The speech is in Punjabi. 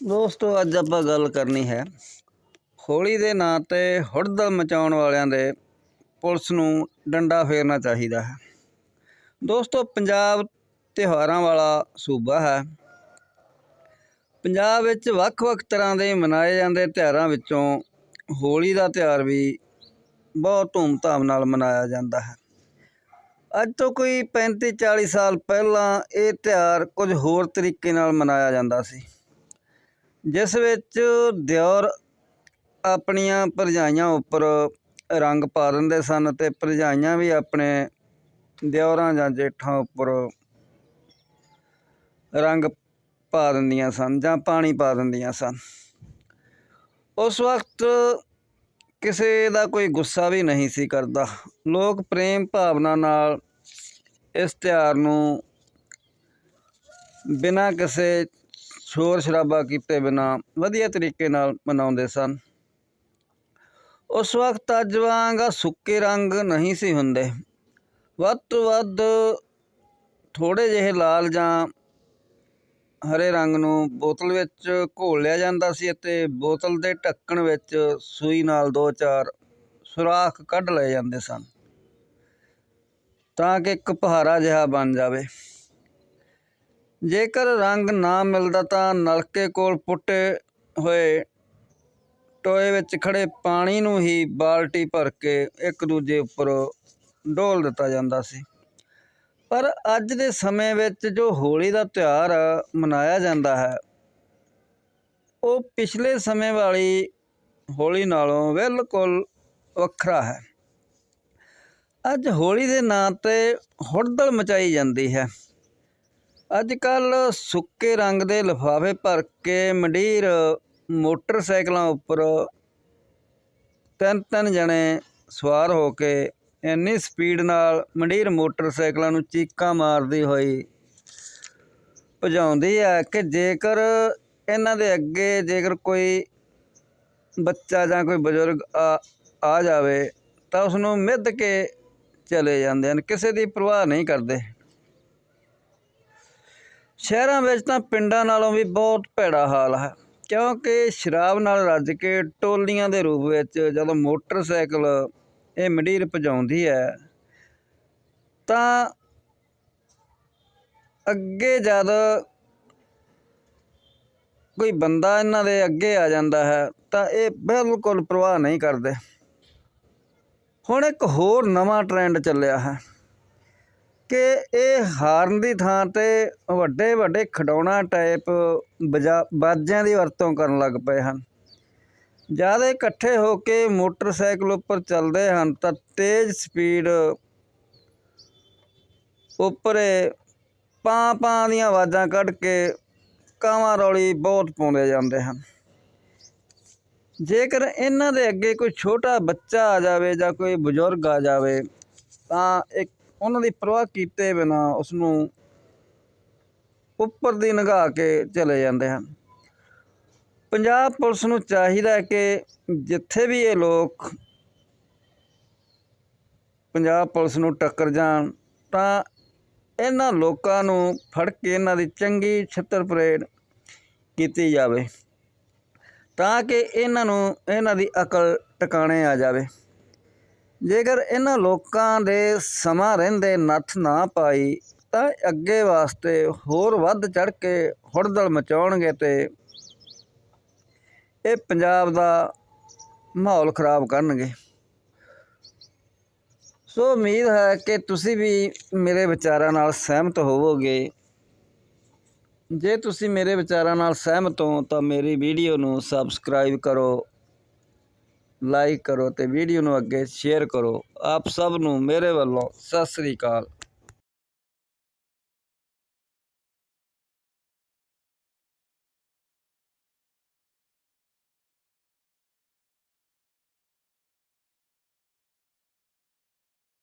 ਦੋਸਤੋ, ਅੱਜ ਆਪਾਂ ਗੱਲ ਕਰਨੀ ਹੈ ਹੋਲੀ ਦੇ ਨਾਂ ਤੇ ਹੁੜਦਲ ਮਚਾਉਣ ਵਾਲਿਆਂ ਦੇ ਪੁਲਿਸ ਨੂੰ ਡੰਡਾ ਫੇਰਨਾ ਚਾਹੀਦਾ ਹੈ। ਦੋਸਤੋ, ਪੰਜਾਬ ਤਿਉਹਾਰਾਂ ਵਾਲਾ ਸੂਬਾ ਹੈ। ਪੰਜਾਬ ਵਿੱਚ ਵੱਖ-ਵੱਖ ਤਰ੍ਹਾਂ ਦੇ ਮਨਾਏ ਜਾਂਦੇ ਤਿਉਹਾਰਾਂ ਵਿੱਚੋਂ ਹੋਲੀ ਦਾ ਤਿਉਹਾਰ ਵੀ ਬਹੁਤ ਧੂਮਧਾਮ ਨਾਲ ਮਨਾਇਆ ਜਾਂਦਾ ਹੈ। ਅੱਜ ਤੋਂ ਕੋਈ 35-40 ਸਾਲ ਪਹਿਲਾਂ ਇਹ ਤਿਉਹਾਰ ਕੁਝ ਹੋਰ ਤਰੀਕੇ ਨਾਲ ਮਨਾਇਆ ਜਾਂਦਾ ਸੀ। ਜਿਸ ਵਿੱਚ ਦਿਓਰ ਆਪਣੀਆਂ ਭਰਜਾਈਆਂ ਉੱਪਰ ਰੰਗ ਪਾ ਦਿੰਦੇ ਸਨ ਤੇ ਭਰਜਾਈਆਂ ਵੀ ਆਪਣੇ ਦਿਓਰਾਂ ਜਾਂ ਜੇਠਾਂ ਉੱਪਰ ਰੰਗ ਪਾ ਦਿੰਦੀਆਂ ਸਨ ਜਾਂ ਪਾਣੀ ਪਾ ਦਿੰਦੀਆਂ ਸਨ। ਉਸ ਵਕਤ ਕਿਸੇ ਦਾ ਕੋਈ ਗੁੱਸਾ ਵੀ ਨਹੀਂ ਸੀ ਕਰਦਾ। ਲੋਕ ਪ੍ਰੇਮ ਭਾਵਨਾ ਨਾਲ ਇਸ ਤਿਉਹਾਰ ਨੂੰ ਬਿਨਾਂ ਕਿਸੇ ਸ਼ੋਰ ਸ਼ਰਾਬਾ ਕੀਤੇ ਬਿਨਾ ਵਧੀਆ ਤਰੀਕੇ ਨਾਲ ਮਨਾਉਂਦੇ ਸਨ। ਉਸ ਵਕਤ ਅੱਜ ਵਾਂਗ ਸੁੱਕੇ ਰੰਗ ਨਹੀਂ ਸੀ ਹੁੰਦੇ। ਵੱਧ ਤੋਂ ਵੱਧ ਥੋੜੇ ਜਿਹੇ ਲਾਲ ਜਾਂ ਹਰੇ ਰੰਗ ਨੂੰ ਬੋਤਲ ਵਿੱਚ ਘੋਲ ਲਿਆ ਜਾਂਦਾ ਸੀ ਅਤੇ ਬੋਤਲ ਦੇ ਢੱਕਣ ਵਿੱਚ ਸੂਈ ਨਾਲ ਦੋ ਚਾਰ ਸੁਰਾਖ ਕੱਢ ਲਏ ਜਾਂਦੇ ਸਨ, ਤਾਂ ਕਿ ਇੱਕ ਪਹਾਰਾ ਜਿਹਾ ਬਣ ਜਾਵੇ। ਜੇਕਰ ਰੰਗ ਨਾ ਮਿਲਦਾ ਤਾਂ ਨਲਕੇ ਕੋਲ ਪੁੱਟੇ ਹੋਏ ਟੋਏ ਵਿੱਚ ਖੜੇ ਪਾਣੀ ਨੂੰ ਹੀ ਬਾਲਟੀ ਭਰ ਕੇ ਇੱਕ ਦੂਜੇ ਉੱਪਰ ਡੋਲ ਦਿੱਤਾ ਜਾਂਦਾ ਸੀ। ਪਰ ਅੱਜ ਦੇ ਸਮੇਂ ਵਿੱਚ ਜੋ ਹੋਲੀ ਦਾ ਤਿਉਹਾਰ ਮਨਾਇਆ ਜਾਂਦਾ ਹੈ, ਉਹ ਪਿਛਲੇ ਸਮੇਂ ਵਾਲੀ ਹੋਲੀ ਨਾਲੋਂ ਬਿਲਕੁਲ ਵੱਖਰਾ ਹੈ। ਅੱਜ ਹੋਲੀ ਦੇ ਨਾਂ ਤੇ ਹੁੜਦਲ ਮਚਾਈ ਜਾਂਦੀ ਹੈ। ਅੱਜ ਕੱਲ ਸੁੱਕੇ ਰੰਗ ਦੇ ਲਿਫਾਫੇ ਭਰ ਕੇ ਮੰਡੀਰ ਮੋਟਰਸਾਈਕਲਾਂ ਉੱਪਰ ਤਿੰਨ ਤਿੰਨ ਜਣੇ ਸਵਾਰ ਹੋ ਕੇ ਇੰਨੀ ਸਪੀਡ ਨਾਲ ਮੰਡੀਰ ਮੋਟਰਸਾਈਕਲਾਂ ਨੂੰ ਚੀਕਾਂ ਮਾਰਦੀ ਹੋਈ ਭਜਾਉਂਦੀ ਹੈ ਕਿ ਜੇਕਰ ਇਹਨਾਂ ਦੇ ਅੱਗੇ ਜੇਕਰ ਕੋਈ ਬੱਚਾ ਜਾਂ ਕੋਈ ਬਜ਼ੁਰਗ ਆ ਆ ਜਾਵੇ ਤਾਂ ਉਸ ਨੂੰ ਮਿੱਧ ਕੇ ਚਲੇ ਜਾਂਦੇ ਹਨ, ਕਿਸੇ ਦੀ ਪਰਵਾਹ ਨਹੀਂ ਕਰਦੇ। ਸ਼ਹਿਰਾਂ ਵਿੱਚ ਤਾਂ ਪਿੰਡਾਂ ਨਾਲੋਂ ਵੀ ਬਹੁਤ ਭੈੜਾ ਹਾਲ ਹੈ, ਕਿਉਂਕਿ ਸ਼ਰਾਬ ਨਾਲ ਰੱਜ ਕੇ ਟੋਲੀਆਂ ਦੇ ਰੂਪ ਵਿੱਚ ਜਦੋਂ ਮੋਟਰਸਾਈਕਲ ਇਹ ਮੰਡੀਰ ਭਜਾਉਂਦੀ ਹੈ, ਤਾਂ ਅੱਗੇ ਜਦ ਕੋਈ ਬੰਦਾ ਇਹਨਾਂ ਦੇ ਅੱਗੇ ਆ ਜਾਂਦਾ ਹੈ, ਤਾਂ ਇਹ ਬਿਲਕੁਲ ਪ੍ਰਵਾਹ ਨਹੀਂ ਕਰਦੇ। ਹੁਣ ਇੱਕ ਹੋਰ ਨਵਾਂ ਟ੍ਰੈਂਡ ਚੱਲਿਆ ਹੈ। ਕਿ ਇਹ ਹਾਰਨ ਦੀ ਥਾਂ ਤੇ ਵੱਡੇ ਵੱਡੇ ਖਡਾਉਣਾ ਟਾਈਪ ਬਜਾ ਬਾਜਿਆਂ ਦੀ ਵਰਤੋਂ ਕਰਨ ਲੱਗ ਪਏ ਹਨ। ਜਦ ਇਹ ਇਕੱਠੇ ਹੋ ਕੇ ਮੋਟਰਸਾਈਕਲ ਉੱਪਰ ਚੱਲਦੇ ਹਨ ਤਾਂ ਤੇਜ਼ ਸਪੀਡ ਉੱਪਰੇ ਪਾਂ ਪਾਂ ਦੀਆਂ ਆਵਾਜ਼ਾਂ ਕੱਢ ਕੇ ਕਾਵਾਂ ਰੌਲੀ ਬਹੁਤ ਪਾਉਂਦੇ ਜਾਂਦੇ ਹਨ। ਜੇਕਰ ਇਹਨਾਂ ਦੇ ਅੱਗੇ ਕੋਈ ਛੋਟਾ ਬੱਚਾ ਆ ਜਾਵੇ ਜਾਂ ਕੋਈ ਬਜ਼ੁਰਗ ਆ ਜਾਵੇ ਤਾਂ ਇੱਕ ਉਹਨਾਂ ਦੀ ਪਰਵਾਹ ਕੀਤੇ ਬਿਨਾ ਉਸ ਨੂੰ ਉੱਪਰ ਦੀ ਨਿਗਾਹ ਕੇ ਚਲੇ ਜਾਂਦੇ ਹਨ। ਪੰਜਾਬ ਪੁਲਿਸ ਨੂੰ ਚਾਹੀਦਾ ਹੈ ਕਿ ਜਿੱਥੇ ਵੀ ਇਹ ਲੋਕ ਪੰਜਾਬ ਪੁਲਿਸ ਨੂੰ ਟੱਕਰ ਜਾਣ, ਤਾਂ ਇਹਨਾਂ ਲੋਕਾਂ ਨੂੰ ਫੜ ਕੇ ਇਹਨਾਂ ਦੀ ਚੰਗੀ ਛਿੱਤਰ ਪਰੇਡ ਕੀਤੀ ਜਾਵੇ, ਤਾਂ ਕਿ ਇਹਨਾਂ ਨੂੰ, ਇਹਨਾਂ ਦੀ ਅਕਲ ਟਿਕਾਣੇ ਆ ਜਾਵੇ। ਜੇਕਰ ਇਹਨਾਂ ਲੋਕਾਂ ਦੇ ਸਮਾਂ ਰਹਿੰਦੇ ਨੱਥ ਨਾ ਪਾਈ, ਤਾਂ ਅੱਗੇ ਵਾਸਤੇ ਹੋਰ ਵੱਧ ਚੜ ਕੇ ਹੁੜਦੜ ਮਚਾਉਣਗੇ ਤੇ ਇਹ ਪੰਜਾਬ ਦਾ ਮਾਹੌਲ ਖਰਾਬ ਕਰਨਗੇ। ਸੋ ਉਮੀਦ ਹੈ ਕਿ ਤੁਸੀਂ ਵੀ ਮੇਰੇ ਵਿਚਾਰਾਂ ਨਾਲ ਸਹਿਮਤ ਹੋਵੋਗੇ। ਜੇ ਤੁਸੀਂ ਮੇਰੇ ਵਿਚਾਰਾਂ ਨਾਲ ਸਹਿਮਤ ਹੋ, ਤਾਂ ਮੇਰੀ ਵੀਡੀਓ ਨੂੰ ਸਬਸਕ੍ਰਾਈਬ ਕਰੋ। ਲਾਈਕ ਕਰੋ ਅਤੇ ਵੀਡੀਓ ਨੂੰ ਅੱਗੇ ਸ਼ੇਅਰ ਕਰੋ। ਆਪ ਸਭ ਨੂੰ ਮੇਰੇ ਵੱਲੋਂ ਸਤਿ ਸ੍ਰੀ ਅਕਾਲ।